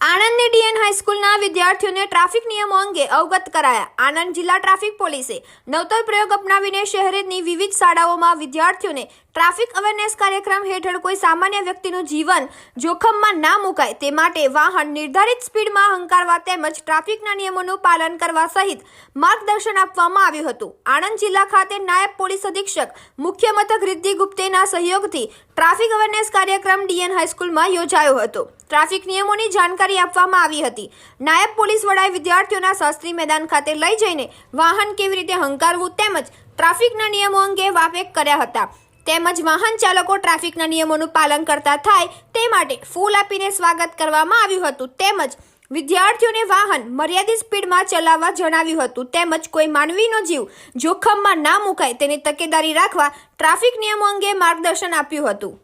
આણંદની DN હાઈસ્કૂલના વિદ્યાર્થીઓને traffic નિયમો અંગે અવગત કરાયા. આણંદ જિલ્લા ટ્રાફિક પોલીસે નવતર પ્રયોગ અપનાવીને શહેરની વિવિધ શાળાઓમાં વિદ્યાર્થીઓને ટ્રાફિક અવેરનેસ કાર્યક્રમ હેઠળ કોઈ સામાન્ય વ્યક્તિનું જીવન જોખમમાં ના મુકાય તે માટે વાહન નિર્ધારિત સ્પીડમાં હંકારવા તેમજ ટ્રાફિકના નિયમોનું પાલન કરવા સહિત માર્ગદર્શન આપવામાં આવ્યું હતું. આણંદ જિલ્લા ખાતે નાયબ પોલીસ અધિક્ષક, મુખ્ય મથક રિદ્ધિ ગુપ્તેના સહયોગથી ટ્રાફિક અવેરનેસ કાર્યક્રમ ડીએન હાઈસ્કૂલમાં યોજાયો હતો. ટ્રાફિક નિયમોની જાણકારી આપવામાં આવી હતી. નાયબ પોલીસ વડાએ વિદ્યાર્થીઓના શાસ્ત્રી મેદાન ખાતે લઈ જઈને વાહન કેવી રીતે હંકારવું તેમજ ટ્રાફિકના નિયમો અંગે વાકેફ કર્યા હતા. તેમજ વાહન ચાલકો ટ્રાફિકના નિયમોનું પાલન કરતા થાય તે માટે ફૂલ આપીને સ્વાગત કરવામાં આવ્યું હતું. તેમજ વિદ્યાર્થીઓને વાહન મર્યાદિત સ્પીડમાં ચલાવવા જણાવ્યું હતું. તેમજ કોઈ માનવીનો જીવ જોખમમાં ના મુકાય તેની તકેદારી રાખવા ટ્રાફિક નિયમો અંગે માર્ગદર્શન આપ્યું હતું.